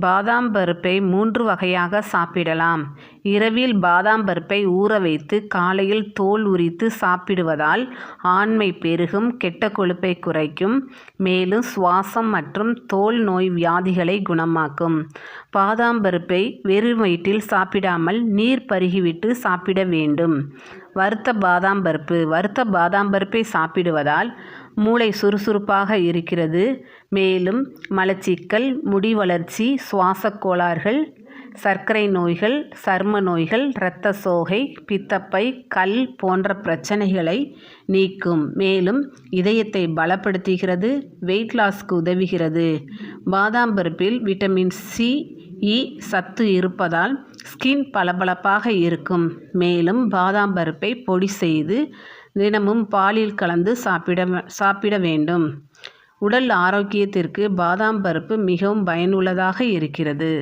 பாதாம் பருப்பை மூன்று வகையாக சாப்பிடலாம். இரவில் பாதாம் பருப்பை ஊற வைத்து காலையில் தோல் உரித்து சாப்பிடுவதால் ஆண்மை பெருகும் கெட்ட கொழுப்பை குறைக்கும் மேலும் சுவாசம் மற்றும் தோல் நோய் வியாதிகளை குணமாக்கும். பாதாம் பருப்பை வெறும் வயிற்றில் சாப்பிடாமல் நீர் பருகிவிட்டு சாப்பிட வேண்டும். வறுத்த பாதாம் பருப்பு வறுத்த பாதாம் பருப்பை சாப்பிடுவதால் மூளை சுறுசுறுப்பாக இருக்கிறது. மேலும் மலச்சிக்கல் முடி வளர்ச்சி சுவாசக் கோளாறுகள் சர்க்கரை நோய்கள் சர்ம நோய்கள் இரத்த சோகை பித்தப்பை கல் போன்ற பிரச்சனைகளை நீக்கும். மேலும் இதயத்தை பலப்படுத்துகிறது வெயிட் லாஸ்க்கு உதவுகிறது. பாதாம் பருப்பில் விட்டமின் சி இ சத்து இருப்பதால் ஸ்கின் பளபளப்பாக இருக்கும். மேலும் பாதாம் பருப்பை பொடி செய்து தினமும் பாலில் கலந்து சாப்பிட சாப்பிட வேண்டும். உடல் ஆரோக்கியத்திற்கு பாதாம் பருப்பு மிகவும் பயனுள்ளதாக இருக்கிறது.